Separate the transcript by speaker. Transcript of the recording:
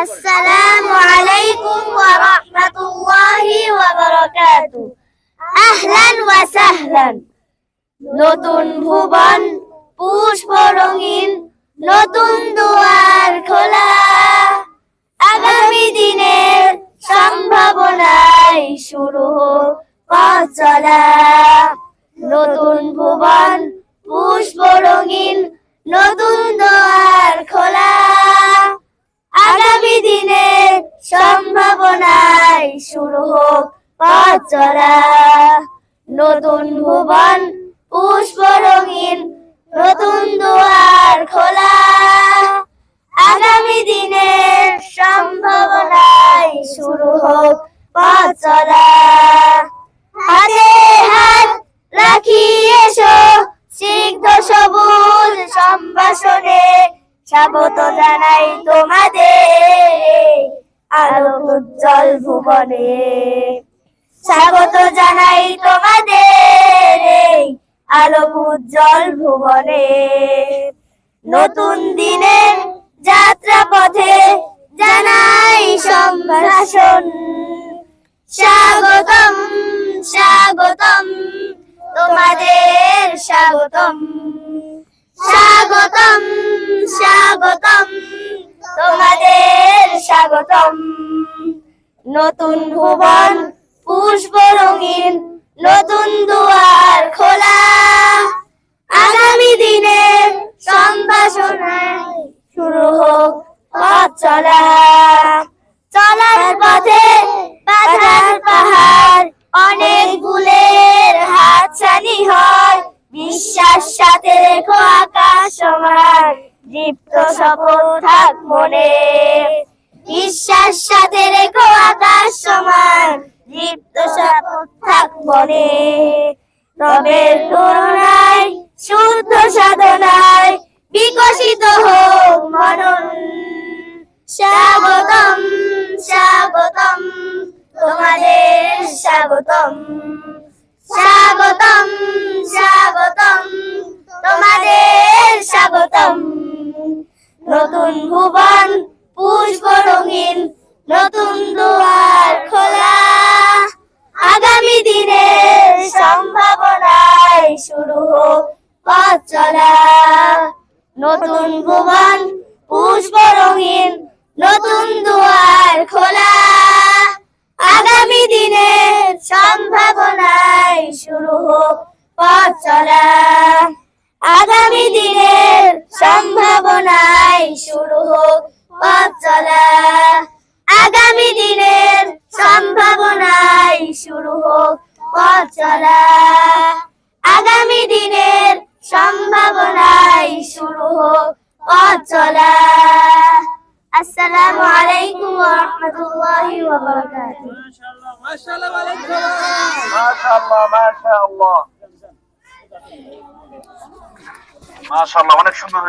Speaker 1: আসসালামু আলাইকুম ওয়া রাহমাতুল্লাহি আহলান নতুন ভুবন, পুষ্প রঙিন, নতুন দুয়ার খোলা। আগামী দিনের সম্ভাবনায় শুরু হোক চলা নতুন ভুবন, পুষ্প রঙিন সম্ভাবনায় শুরু হোক পথ চলা নতুন ভুবন পুষ্প রঙিন নতুন দুয়ার খোলা। আগামী দিনের সম্ভাবনায় শুরু হোক পথ চলা হাতে হাত রাখি এসো সিদ্ধ সবুজ সম্ভাষণে। স্বাগত জানাই তোমাদের। আলো উজ্জ্বল ভুবনে। স্বাগত জানাই তোমাদের এই আলোক উজ্জ্বল ভুবনে। নতুন দিনের যাত্রা পথে জানাই সম্ভাষণ। স্বাগতম স্বাগতম, তোমাদের স্বাগতম। স্বাগতম স্বাগতম, তোমাদের স্বাগতম নতুন ভুবন পুষ্প রঙিন, নতুন দুয়ার খোলা। আগামী দিনে সম্ভাষণায় শুরু হোক পথ চলা। চলার পথে বাধার পাহাড়, অনেক গুলের হাতছানি হয়। বিশ্বাস সাথে রেখো আকাশ সমান দীপ্ত শপথ থাক মনে। বিশ্বাস, সাথে রেখো আকাশ সমান। দীপ্ত থাক মনে রবের করুণায়, শুদ্ধ সাধনায় বিকশিত হোক মনন। স্বাগতম স্বাগতম, তোমাদের স্বাগতম। স্বাগতম স্বাগতম, তোমাদের স্বাগতম। নতুন ভুবন নতুন দুয়ার খোলা। আগামী দিনের সম্ভাবনায় শুরু হোক পথ চলা। নতুন ভুবন পুষ্প রঙিন, নতুন দুয়ার খোলা। আগামী দিনের সম্ভাবনায় শুরু হোক পথ চলা। আলাইকুম ওয়া রাহমাতুল্লাহি ওয়া বারাকাতুহু।
Speaker 2: মাশাআল্লাহ আলাইকুম
Speaker 3: মাশাআল্লাহ মাশাআল্লাহ। মাশাআল্লাহ অনেক সুন্দর হয়েছে।